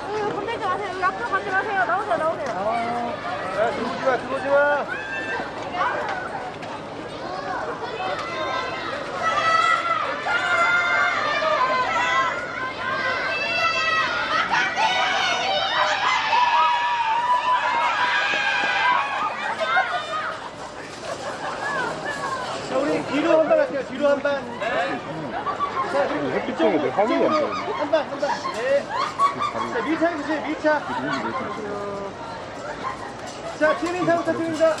아, 들어오지 마세요. 여기 앞으로 가지 마세요. 나오세요, 나오세요. 아, 야, 들어오지 마, 들어오지 마. 뒤로 한번 할게요. 뒤로 한 번. 자, 그리고 햇빛 때문에 내 화면이 안 이쪽으로 보이네. 한 번, 한 번. 네. 자, 밀착 해 주세요. 밀착. 자, 팀 인사부터 팀 인사.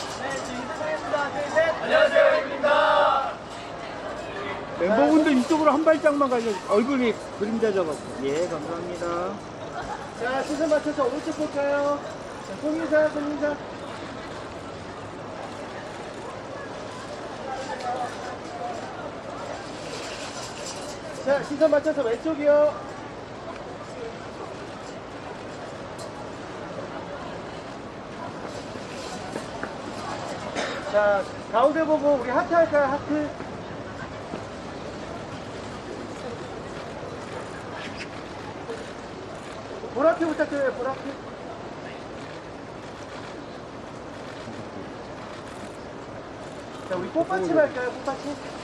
멤버분들 이쪽으로 한 발짝만 가죠. 얼굴이 그림자 잡았고. 예, 감사합니다. 자, 시선 맞춰서 오른쪽 볼까요? 자, 송인사, 송인사. 자, 시선 맞춰서 왼쪽이요. 자, 가운데 보고 우리 하트 할까요? 하트. 보라트 부탁드려요, 보라트. 자, 우리 꽃받침 할까요, 꽃받침?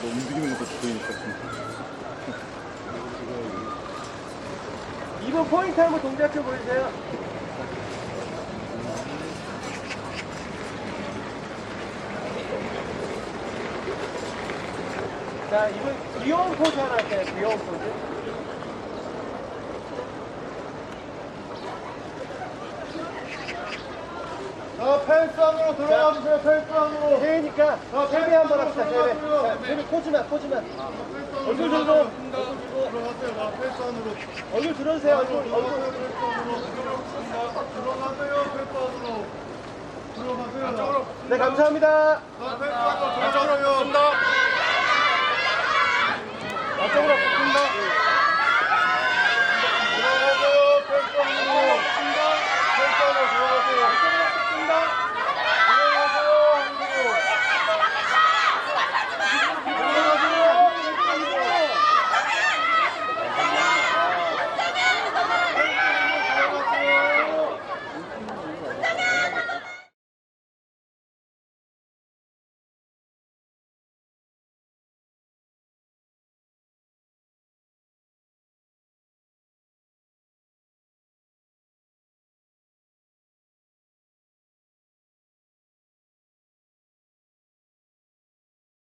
너 움직이는 것도 보이니까 좀. 이번 포인트 한번 동작 좀 보여주세요. 자, 이번 귀여운 포즈 하나 할게요, 귀여운 포즈. 자, 펜스 안으로 들어가 주세요, 펜스 안으로. 대회니까 세배 한번 합시다, 세배. 자, 세배 포즈만, 포즈만. 얼굴 들고. 들어가세요, 자, 펜스 안으로. 얼굴 들어주세요, 얼굴, 얼굴. 들어가세요, 펜스 안으로. 들어가세요, 펜스 안으로. 들어가세요. 네, 감사합니다. 자, 펜스 안으로 들어가세요. 앞쪽으로 붙습니다.